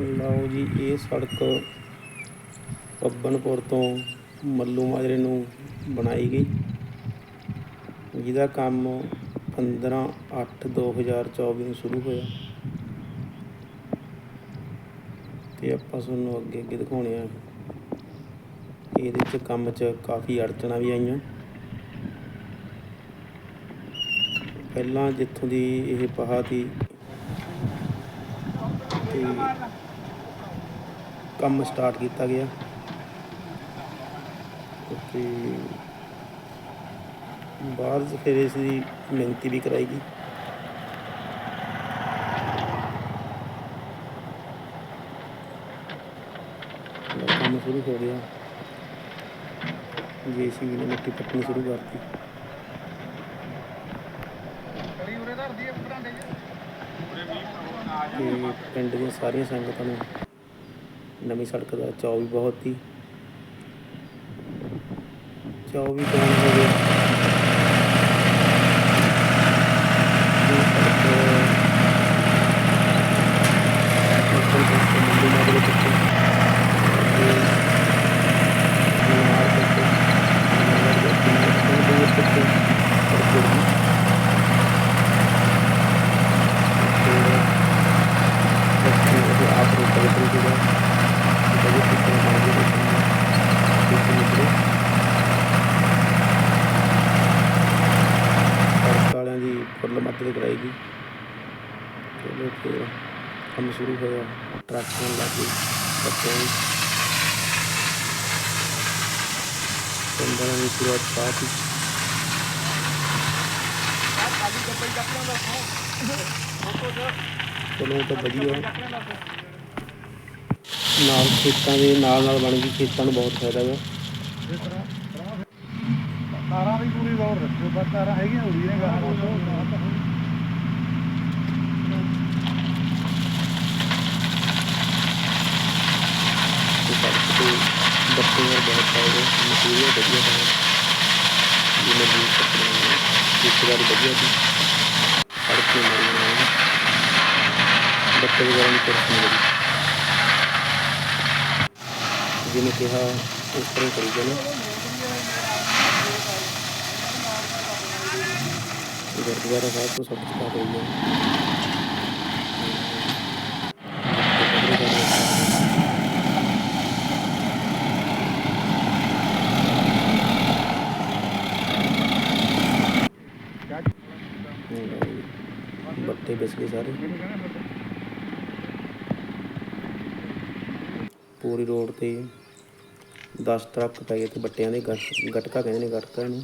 ਲਓ ਜੀ, ਇਹ ਸੜਕ ਪੱਬਨਪੁਰ ਤੋਂ ਮੱਲੂ ਮਾਜਰੇ ਨੂੰ ਬਣਾਈ ਗਈ। ਜਿਹਦਾ ਕੰਮ 15 8 2024 ਨੂੰ ਸ਼ੁਰੂ ਹੋਇਆ। ਤੇ ਆਪਾਂ ਤੁਹਾਨੂੰ ਅੱਗੇ ਅੱਗੇ ਦਿਖਾਉਣੇ ਆ। ਇਹਦੇ ਚ ਕੰਮ 'ਚ ਕਾਫੀ ਅੜਚਣਾਂ ਵੀ ਆਈਆਂ। ਪਹਿਲਾਂ ਜਿੱਥੋਂ ਦੀ ਇਹ ਪਹਾ ਤੀ, ਤੇ ਕੰਮ ਸਟਾਰਟ ਕੀਤਾ ਗਿਆ। ਤੇ ਬਾਅਦ 'ਚ ਫਿਰ ਇਸ ਦੀ ਮਿਹਨਤੀ ਵੀ ਕਰਾਈ ਗਈ। ਕੰਮ ਸ਼ੁਰੂ ਹੋ ਗਿਆ। ਜੇਸੀਬੀ ਨੇ ਮਿੱਟੀ ਪੱਟਣੀ ਸ਼ੁਰੂ ਕਰਤੀ। ਤੇ ਪਿੰਡ ਦੀਆਂ ਸਾਰੀਆਂ ਸੰਗਤਾਂ ਨੂੰ ਨਵੀਂ ਸੜਕ ਦਾ ਚਾਅ ਵੀ ਬਹੁਤ ਸੀ। ਚਾਅ ਵੀ ਕੌਣ ਦੀ ਮਦਦ ਕਰਾਏਗੀ ਚਲੋ ਫਿਰ ਕੰਮ ਸ਼ੁਰੂ ਹੋਇਆ। ਟਰੱਕ ਆਉਣ ਲੱਗ ਗਏ ਦੀ ਸ਼ੁਰੂਆਤ ਸਾਥ ਚਲੋ ਤਾਂ ਵਧੀਆ। ਨਾਲ ਖੇਤਾਂ ਦੇ ਨਾਲ ਨਾਲ ਬਣ ਗਈ ਖੇਤਾਂ ਨੂੰ ਬਹੁਤ ਫਾਇਦਾ ਹੈ ਤਾਰਾਂ ਵੀ ਪੂਰੀ ਦੌੜ ਰੱਖੋ, ਬਸ ਤਾਰਾਂ ਹੈਗੀਆਂ ਉੜੀ ਨੇ ਗਾਹਾਂ ਬਸ ਬੱਤੇ ਹੋਰ ਬਹੁਤ ਫਾਇਦੇ ਮਟੀਰੀਅਲ ਵਧੀਆ ਹੈ। ਜਿਵੇਂ ਵੀ ਕੱਪੜੇ ਰਿਸ਼ਤੇਦਾਰ ਵਧੀਆ ਸੀ। ਸੜਕ ਤੇ ਮਰੀ ਬਣਾਏ ਬੱਤੇ ਵਗੈਰਾ ਦੀ ਕੁਰਸੀ ਨਹੀਂ ਲੱਗੀ ਜਿਹਨੇ ਕਿਹਾ ਉਸ ਤਰ੍ਹਾਂ ਕਰੀ ਜਾਣਾ। ਗੁਰਦੁਆਰਾ ਸਾਹਿਬ ਤੋਂ ਸਭ ਸਟਾਰਟ ਹੋਈ ਹੈ। ਬੱਤੇ ਵਿਸ ਗਏ ਸਾਰੇ। ਪੂਰੀ ਰੋਡ ਤੇ 10 ਟਰੱਕ ਪੈ ਗਏ ਤੇ ਬੱਟਿਆਂ ਦੇ ਗਟ- ਕਹਿੰਦੇ ਨੇ, ਗਟਕਾ ਇਹਨੂੰ।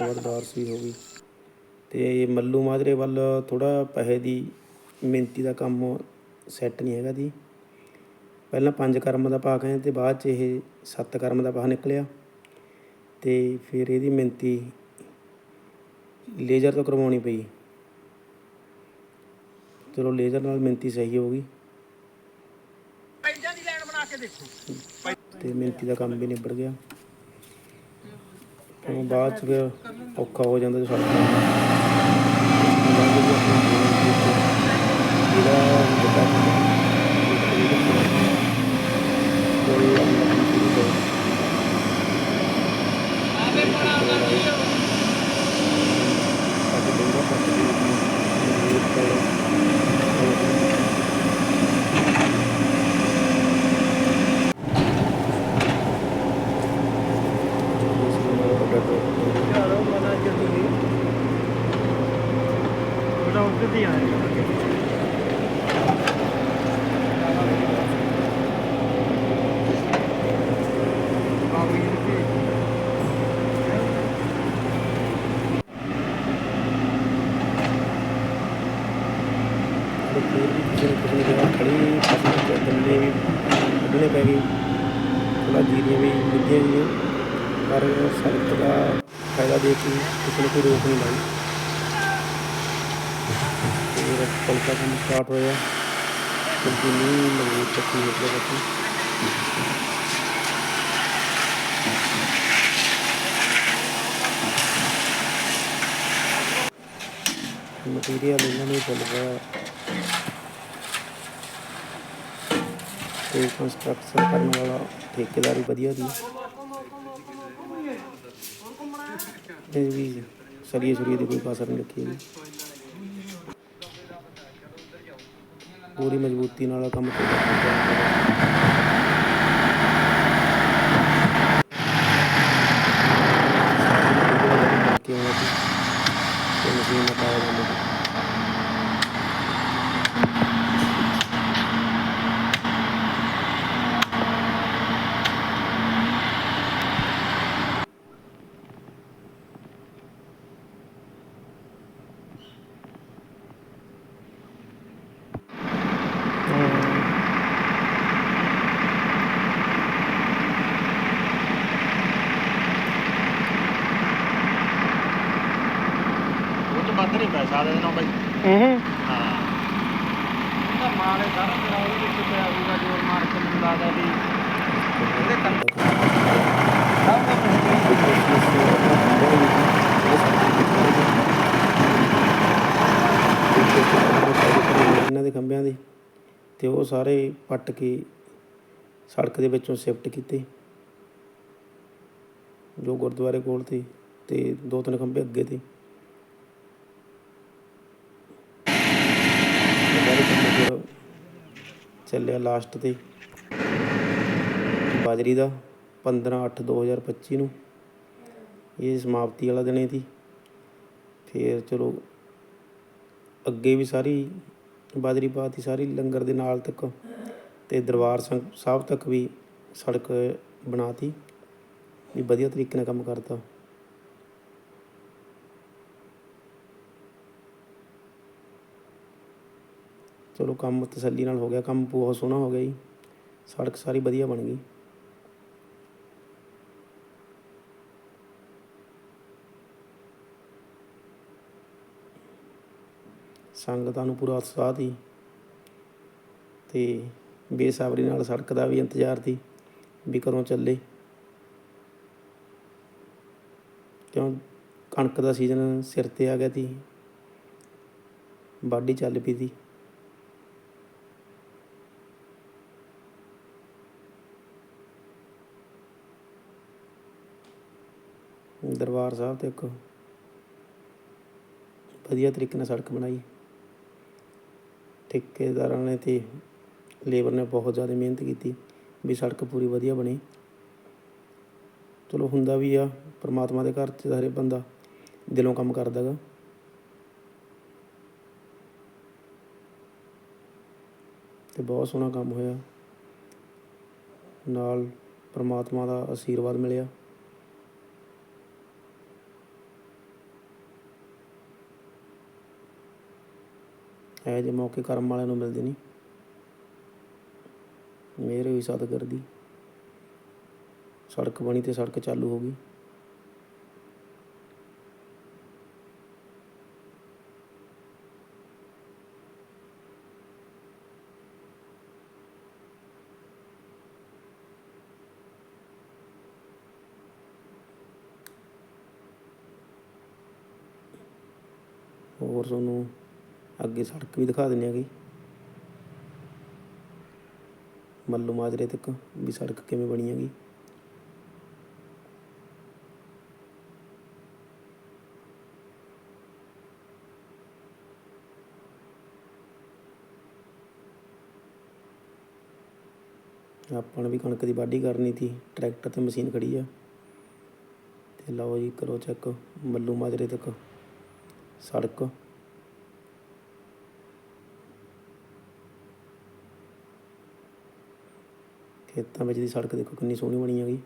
ਤੋਂ ਬਾਅਦ ਬਾਰਸ ਵੀ। ਹੋ ਗਈ ਤੇ ਮੱਲੂ ਮਾਜਰੇ ਵੱਲ ਥੋੜਾ ਪੈਸੇ ਦੀ ਮਿਹਨਤੀ ਦਾ ਕੰਮ ਸੈੱਟ ਨਹੀਂ ਹੈਗਾ ਜੀ। ਪਹਿਲਾਂ ਪੰਜ ਕਰਮ ਦਾ ਭਾਗ ਹੈ ਤੇ ਬਾਅਦ ਚ ਇਹ ਸੱਤ ਕਰਮ ਦਾ ਭਾਗ ਨਿਕਲਿਆ। ਤੇ ਫਿਰ ਇਹਦੀ ਮਿਹਨਤੀ ਲੇਜ਼ਰ ਤੋਂ ਕਰਵਾਉਣੀ ਪਈ। ਚਲੋ ਲੇਜ਼ਰ ਨਾਲ ਮਿਹਨਤੀ ਸਹੀ ਹੋ ਗਈ। ਤੇ ਮਿਹਨਤੀ ਦਾ ਕੰਮ ਵੀ ਨਿਬੜ ਗਿਆ। ਉਹ ਬਾਅਦ ਚ ਫਿਰ ਔਖਾ ਹੋ ਜਾਂਦਾ ਜਦੋਂ ਸੜਕਾਂ ਜਿਹੜਾ ਵੱਡਾ ਕੋਈ ਆਪਣਾ ਸ਼ੁਰੂ ਕਰੋ ਸਾਡੇ ਬੰਦਾ ਪੱਟ ਦੇ ਮਜ਼ਬੂਤ ਕਰੋ ਇਸ ਨੂੰ ਵੱਡਾ ਕਰੋ ਯਾਰੋ ਮਨਾ ਕਿ ਤੁਸੀਂ ਬੜਾ ਉੱਤੇ ਦੀ ਆਏਗਾ ਬਾਬੂ ਜੀ ਦੀ ਤੇ ਫਿਰ ਵੀ ਕਿਸੇ ਨੇ ਕਿਸੇ ਨੇ ਕਿਹਾ ਖੜੀ ਫਸਲ ਚ ਗੰਨੇ ਵੀ ਕੱਢਣੇ ਪੈ ਗਏ ਥੋੜਾ ਜੀਰੀਆਂ ਵੀ ਵਿੱਧੀਆਂ ਗਈਆਂ ਪਰ ਸੜਕ ਦਾ ਫਾਇਦਾ ਦੇ ਕੇ ਕਿਸੇ ਨੇ ਕੋਈ ਰੋਕ ਨਹੀਂ ਲਾਈ ਤੇ ਮੇਰਾ ਪਲਕਾ ਕੰਮ ਸਟਾਰਟ ਹੋਇਆ ਕਿਉਂਕਿ ਨਹੀਂ ਮਜ਼ਬੂਤ ਚੱਕੀ ਨਿਕਲਿਆ ਬੱਤੀ ਮਟੀਰੀਅਲ ਇਹਨਾਂ ਨੇ ਚੱਲ ਰਿਹਾ ਤੇ ਕੰਸਟਰਕਸ਼ਨ ਕਰਨ ਵਾਲਾ ਠੇਕੇਦਾਰੀ ਵਧੀਆ ਦੀ ਇਹ ਵੀ ਸਰੀਏ ਸਰੀਏ ਦੀ ਕੋਈ ਕਸਰ ਨਹੀਂ ਰੱਖੀ ਹੈਗੀ ਪੂਰੀ ਮਜ਼ਬੂਤੀ ਨਾਲ ਕੰਮ ਚੱਲਦਾ ਕਿਉਂ ਹੈ ਕਿ ਮਸ਼ੀਨ ਨਾਲ ਪਾਇਆ ਜਾਂਦਾ ਹੈ। ਉਹ ਚ ਵੱਧ ਨਹੀਂ ਪੈਸਾ ਦੇ ਦੇਣਾ ਬਾਈ ਹੂੰ ਹਾਂ ਉਹਦਾ ਮਾਲ ਹੈ ਸਾਰਾ ਮੇਰਾ ਉਹਦੇ ਵਿੱਚ ਪਿਆ ਹੋਊਗਾ ਜੋਰ ਮਾਰ ਕੇ ਮੈਨੂੰ ਲੱਗਦਾ ਵੀ ਉਹਦੇ ਕੰਮ ਸਭ ਕੁਝ ਇਹਨਾਂ ਦੇ ਖੰਭਿਆਂ ਦੇ ਅਤੇ ਉਹ ਸਾਰੇ ਪੱਟ ਕੇ ਸੜਕ ਦੇ ਵਿੱਚੋਂ ਸ਼ਿਫਟ ਕੀਤੇ। ਜੋ ਗੁਰਦੁਆਰੇ ਕੋਲ ਤੇ ਅਤੇ ਦੋ ਤਿੰਨ ਖੰਭੇ ਅੱਗੇ ਤੇ ਚੱਲਿਆ ਲਾਸਟ ਤੇ। ਬਾਜਰੀ ਦਾ 15/8/2025 ਨੂੰ। ਇਹ ਸਮਾਪਤੀ ਵਾਲਾ ਦਿਨ ਸੀ। ਫਿਰ ਚਲੋ ਅੱਗੇ ਵੀ ਸਾਰੀ ਬਾਜਰੀ ਪਾਤੀ ਸਾਰੀ ਲੰਗਰ ਦੇ ਨਾਲ ਤੱਕ ਅਤੇ ਦਰਬਾਰ ਸਿੰਘ ਸਾਹਿਬ ਤੱਕ ਵੀ ਸੜਕ ਬਣਾਤੀ, ਵੀ ਵਧੀਆ ਤਰੀਕੇ ਨਾਲ ਕੰਮ ਕਰਤਾ। ਚਲੋ ਕੰਮ ਤਸੱਲੀ ਨਾਲ ਹੋ ਗਿਆ, ਕੰਮ ਬਹੁਤ ਸੋਹਣਾ ਹੋ ਗਿਆ ਜੀ। ਸੜਕ ਸਾਰੀ ਵਧੀਆ ਬਣ ਗਈ। ਸੰਗਤਾਂ ਨੂੰ ਪੂਰਾ ਉਤਸ਼ਾਹ ਸੀ ਤੇ ਬੇਸਬਰੀ ਨਾਲ ਸੜਕ ਦਾ ਵੀ ਇੰਤਜ਼ਾਰ ਸੀ ਵੀ ਕਦੋਂ ਚੱਲੇ। ਕਿਉਂ? ਕਣਕ ਦਾ ਸੀਜ਼ਨ ਸਿਰ ਤੇ ਆ ਗਿਆ ਸੀ। ਵਾਢੀ ਚੱਲ ਪਈ ਸੀ। ਦਰਬਾਰ ਸਾਹਿਬ ਤੇ ਇੱਕ ਵਧੀਆ ਤਰੀਕੇ ਨਾਲ ਸੜਕ ਬਣਾਈ। ਠੇਕੇਦਾਰਾਂ ਨੇ ਅਤੇ ਲੇਬਰ ਨੇ ਬਹੁਤ ਜ਼ਿਆਦਾ ਮਿਹਨਤ ਕੀਤੀ ਵੀ ਸੜਕ ਪੂਰੀ ਵਧੀਆ ਬਣੀ। ਚਲੋ ਹੁੰਦਾ ਵੀ ਆ, ਪਰਮਾਤਮਾ ਦੇ ਘਰ 'ਚ ਹਰੇਕ ਬੰਦਾ ਦਿਲੋਂ ਕੰਮ ਕਰਦਾ ਗਾ। ਅਤੇ ਬਹੁਤ ਸੋਹਣਾ ਕੰਮ ਹੋਇਆ। ਨਾਲ ਪਰਮਾਤਮਾ ਦਾ ਆਸ਼ੀਰਵਾਦ ਮਿਲਿਆ। ਇਹੋ ਜਿਹੇ ਮੌਕੇ ਕਰਮ ਵਾਲਿਆਂ ਨੂੰ ਮਿਲਦੇ ਨਹੀਂ। ਮੇਰੇ ਵੀ ਸਤਿਗੁਰ ਦੀ ਸੜਕ ਬਣੀ ਤੇ ਸੜਕ ਚਾਲੂ ਹੋ ਗਈ। ਹੋਰ ਤੁਹਾਨੂੰ ਅੱਗੇ ਸੜਕ ਵੀ ਦਿਖਾ ਦਿੰਦੇ ਹੈਗੇ। ਮੱਲੂ ਮਾਜਰੇ ਤੱਕ ਵੀ ਸੜਕ ਕਿਵੇਂ ਬਣੀ ਹੈਗੀ। ਆਪਾਂ ਨੇ ਵੀ ਕਣਕ ਦੀ ਵਾਢੀ ਕਰਨੀ ਸੀ, ਟਰੈਕਟਰ ਤੇ ਮਸ਼ੀਨ ਖੜੀ ਆ। ਤੇ ਲਓ ਜੀ, ਕਰੋ ਚੈੱਕ ਮੱਲੂ ਮਾਜਰੇ ਤੱਕ ਸੜਕ ਖੇਤਾਂ ਵਿੱਚ ਦੀ ਸੜਕ ਦੇਖੋ ਕਿੰਨੀ ਸੋਹਣੀ ਬਣੀ ਹੈਗੀ।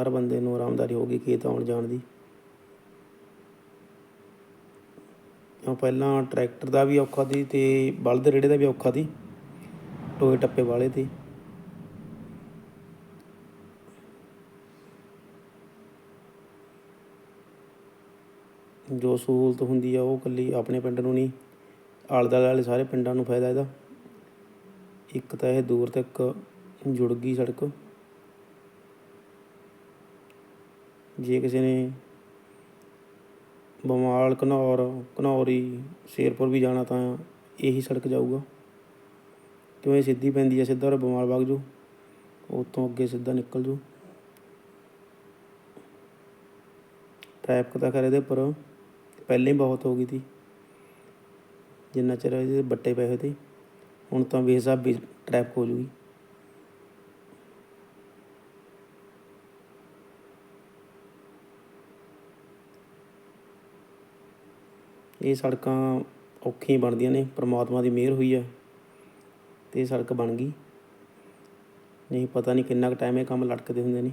ਹਰ ਬੰਦੇ ਨੂੰ ਆਰਾਮਦਾਰੀ ਹੋਗੀ ਖੇਤ ਆਉਣ ਜਾਣ ਦੀ। ਕਿਉਂ ਪਹਿਲਾਂ ਟਰੈਕਟਰ ਦਾ ਵੀ ਔਖਾ ਸੀ ਤੇ ਬਲਦ ਰੇੜੇ ਦਾ ਵੀ ਔਖਾ ਸੀ। ਟੋਏ ਟੱਪੇ ਵਾਲੇ ਤੇ। ਜੋ ਸਹੂਲਤ ਹੁੰਦੀ ਆ ਉਹ ਇਕੱਲੀ ਆਪਣੇ ਪਿੰਡ ਨੂੰ ਨਹੀਂ, ਆਲੇ ਦੁਆਲੇ ਵਾਲੇ ਸਾਰੇ ਪਿੰਡਾਂ ਨੂੰ ਫਾਇਦਾ ਇਹਦਾ। ਇੱਕ ਤਾਂ ਇਹ ਦੂਰ ਤੱਕ ਜੁੜ ਗਈ ਸੜਕ। ਜੇ ਕਿਸੇ ਨੇ ਬਮਾਲ, ਘਨੌਰ, ਘਨੌਰੀ, ਸ਼ੇਰਪੁਰ ਵੀ ਜਾਣਾ ਤਾਂ ਇਹੀ ਸੜਕ ਜਾਊਗਾ। ਕਿਉਂ ਇਹ ਸਿੱਧੀ ਪੈਂਦੀ ਹੈ ਸਿੱਧਾ ਔਰ ਬਮਾਲ ਵਗ ਜੂ ਉੱਥੋਂ ਅੱਗੇ ਸਿੱਧਾ ਨਿਕਲ ਜੂ ਟ੍ਰੈਫਿਕ ਤਾਂ ਖਰੇ ਇਹਦੇ ਉੱਪਰ ਪਹਿਲਾਂ ਹੀ ਬਹੁਤ ਹੋ ਗਈ ਤੀ ਜਿੰਨਾ ਚਿਰ ਇਹਦੇ ਵੱਟੇ ਪਏ ਹੋਏ ਤੇ ਹੁਣ ਤਾਂ ਬੇਹਿਸਾਬੀ ਟ੍ਰੈਫਿਕ ਹੋ ਜੂਗੀ। ਇਹ ਸੜਕਾਂ ਔਖੀਆਂ ਬਣਦੀਆਂ ਨੇ, ਪ੍ਰਮਾਤਮਾ ਦੀ ਮਿਹਰ ਹੋਈ ਆ ਤੇ ਇਹ ਸੜਕ ਬਣ ਗਈ। ਨਹੀਂ ਪਤਾ ਨਹੀਂ ਕਿੰਨਾ ਕੁ ਟਾਈਮ ਇਹ ਕੰਮ ਲਟਕਦੇ ਹੁੰਦੇ ਨੇ।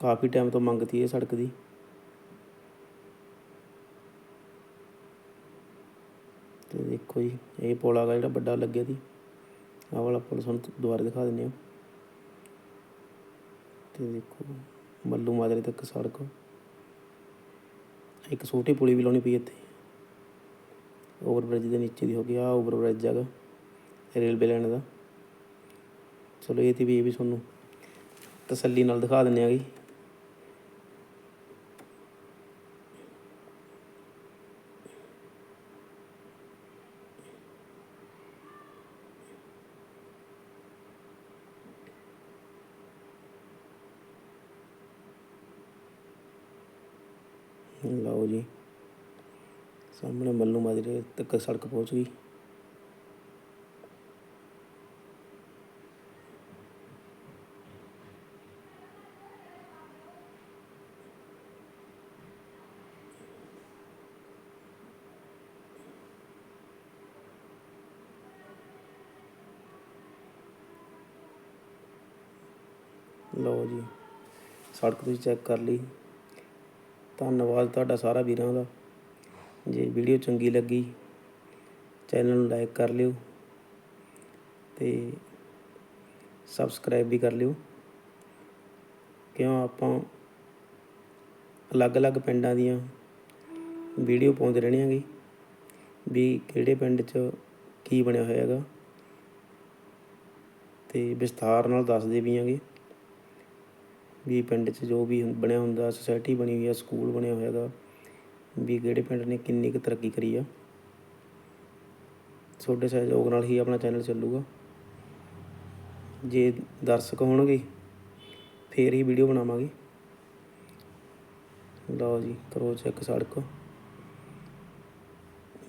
ਕਾਫੀ ਟਾਈਮ ਤੋਂ ਮੰਗਤੀ ਇਹ ਸੜਕ ਦੀ। ਤੇ ਦੇਖੋ ਜੀ, ਇਹ ਪੁਲ ਆਗਾ ਜਿਹੜਾ ਵੱਡਾ ਲੱਗਿਆ ਸੀ ਆਹ ਵਾਲਾ ਪੁਲ ਤੁਹਾਨੂੰ ਦੁਬਾਰਾ ਦਿਖਾ ਦਿੰਦੇ ਹਾਂ। ਤੇ ਦੇਖੋ, ਮੱਲੂ ਮਾਜਰੇ ਤੱਕ ਸੜਕ। ਇੱਕ ਛੋਟੀ ਪੁਲੀ ਵੀ ਲਾਉਣੀ ਪਈ ਇੱਥੇ। ਓਵਰ ਬ੍ਰਿਜ ਦੇ ਨੀਚੇ ਦੀ ਹੋ ਗਈ ਆ ਓਵਰ ਬ੍ਰਿਜ ਹੈਗਾ ਰੇਲਵੇ ਲਾਈਨ ਦਾ। ਚਲੋ, ਇਹ ਤੇ ਵੀ ਇਹ ਵੀ ਤੁਹਾਨੂੰ ਤਸੱਲੀ ਨਾਲ ਦਿਖਾ ਦਿੰਦੇ ਆਗੇ ਲਓ ਜੀ। ਸਾਹਮਣੇ ਮੱਲੂ ਮਾਜਰੇ ਤੱਕ ਸੜਕ ਪਹੁੰਚ ਗਈ। ਲਓ ਜੀ, ਸੜਕ ਤੁਸੀਂ ਚੈੱਕ ਕਰ ਲਈ। ਧੰਨਵਾਦ ਤੁਹਾਡਾ ਸਾਰਾ ਵੀਰਾਂ ਦਾ। ਜੇ ਵੀਡੀਓ ਚੰਗੀ ਲੱਗੀ, ਚੈਨਲ ਨੂੰ ਲਾਈਕ ਕਰ ਲਿਓ ਤੇ ਸਬਸਕ੍ਰਾਈਬ ਵੀ ਕਰ ਲਿਓ। ਕਿਉਂ? ਆਪਾਂ ਅਲੱਗ-ਅਲੱਗ ਪਿੰਡਾਂ ਦੀਆਂ ਵੀਡੀਓ ਪਾਉਂਦੇ ਰਹਿਣੇ ਆਂਗੇ ਵੀ ਕਿਹੜੇ ਪਿੰਡ 'ਚ ਕੀ ਬਣਿਆ ਹੋਇਆ ਹੈਗਾ। ਤੇ ਵਿਸਥਾਰ ਨਾਲ ਦੱਸਦੇ ਵੀ ਆਂਗੇ ਵੀ ਪਿੰਡ 'ਚ ਜੋ ਵੀ ਬਣਿਆ ਹੁੰਦਾ ਸੋਸਾਇਟੀ ਬਣੀ ਹੋਈ ਆ ਸਕੂਲ ਬਣਿਆ ਹੋਇਆ ਹੈਗਾ ਵੀ ਕਿਹੜੇ ਪਿੰਡ ਨੇ ਕਿੰਨੀ ਕੁ ਤਰੱਕੀ ਕਰੀ ਆ। ਤੁਹਾਡੇ ਸਹਿਯੋਗ ਨਾਲ ਹੀ ਆਪਣਾ ਚੈਨਲ ਚੱਲੂਗਾ। ਜੇ ਦਰਸ਼ਕ ਹੋਣਗੇ, ਫੇਰ ਹੀ ਵੀਡੀਓ ਬਣਾਵਾਂਗੇ। ਲਓ ਜੀ, ਕਰੋ ਚੈੱਕ ਸੜਕ।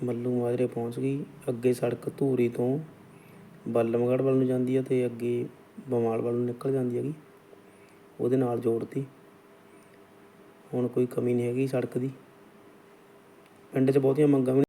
ਮੱਲੂ ਮਾਜਰੇ ਪਹੁੰਚ ਗਈ, ਅੱਗੇ ਸੜਕ ਧੂਰੀ ਤੋਂ ਬੱਲਮਗੜ੍ਹ ਵੱਲ ਨੂੰ ਜਾਂਦੀ ਆ ਤੇ ਅੱਗੇ ਬਮਾਲ ਵੱਲ ਨੂੰ ਨਿਕਲ ਜਾਂਦੀ ਹੈਗੀ। ਉਹਦੇ ਨਾਲ ਜੋੜਤੀ। ਹੁਣ ਕੋਈ ਕਮੀ ਨਹੀਂ ਹੈਗੀ ਸੜਕ ਦੀ। ਪਿੰਡ 'ਚ ਬਹੁਤੀਆਂ ਮੰਗਾਂ ਵੀ